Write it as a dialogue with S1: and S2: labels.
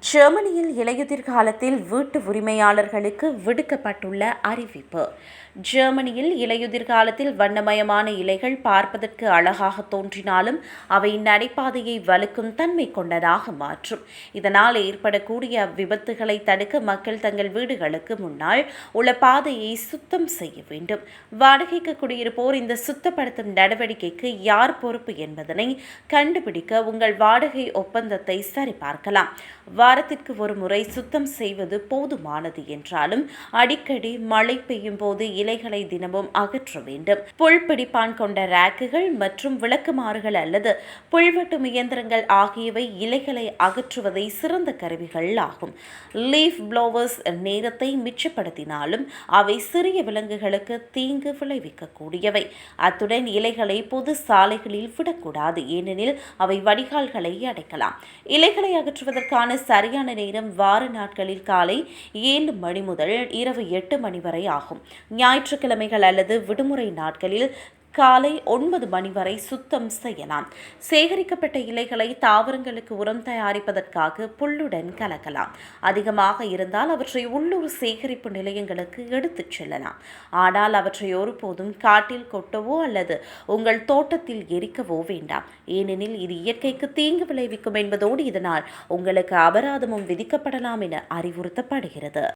S1: ஜெர்மனியில் இலையுதிர் காலத்தில் வீட்டு உரிமையாளர்களுக்கு விடுக்கப்பட்டுள்ள அறிவிப்பு. ஜெர்மனியில் இலையுதிர் காலத்தில் வண்ணமயமான இலைகள் பார்ப்பதற்கு அழகாக தோன்றினாலும் அவை நடைபாதையை வலுக்கும் தன்மை கொண்டதாக மாற்றும். இதனால் ஏற்படக்கூடிய விபத்துகளை தடுக்க மக்கள் தங்கள் வீடுகளுக்கு முன்னால் உள்ள பாதையை சுத்தம் செய்ய வேண்டும். வாடகைக்கு குடியிருப்போர் இந்த சுத்தப்படுத்தும் நடவடிக்கைக்கு யார் பொறுப்பு என்பதனை கண்டுபிடிக்க உங்கள் வாடகை ஒப்பந்தத்தை சரிபார்க்கலாம். வாரத்திற்கு ஒரு முறை சுத்தம் செய்வது போதுமானது என்றாலும் அடிக்கடி மழை பெய்யும் போது இலைகளை தினமும் அகற்ற வேண்டும். புல் பிடிப்பான் கொண்ட ரேக்குகள் மற்றும் விளக்குமாறுகள் அல்லது புல்வெட்டும் இயந்திரங்கள் ஆகியவை இலைகளை அகற்றுவதை சிறந்த கருவிகள் ஆகும். லீஃப் ப்ளோவர்ஸ் நேரத்தை மிச்சப்படுத்தினாலும் அவை சிறிய விலங்குகளுக்கு தீங்கு விளைவிக்கக்கூடியவை. அத்துடன் இலைகளை பொது சாலைகளில் விடக்கூடாது ஏனெனில் அவை வடிகால்களை அடைக்கலாம். இலைகளை அகற்றுவதற்கான சரியான நேரம் வார நாட்களில் காலை ஏழு மணி முதல் இரவு எட்டு மணி வரை ஆகும். ஞாயிற்றுக்கிழமைகள் அல்லது விடுமுறை நாட்களில் காலை ஒன்பது மணி வரை சுத்தம் செய்யலாம். சேகரிக்கப்பட்ட இலைகளை தாவரங்களுக்கு உரம் தயாரிப்பதற்காக புல்லுடன் கலக்கலாம். அதிகமாக இருந்தால் அவற்றை உள்ளூர் சேகரிப்பு நிலையங்களுக்கு எடுத்துச் செல்லலாம். ஆனால் அவற்றை ஒருபோதும் காட்டில் கொட்டவோ அல்லது உங்கள் தோட்டத்தில் எரிக்கவோ வேண்டாம். ஏனெனில் இது இயற்கைக்கு தீங்கு விளைவிக்கும் என்பதோடு இதனால் உங்களுக்கு அபராதமும் விதிக்கப்படலாம் என அறிவுறுத்தப்படுகிறது.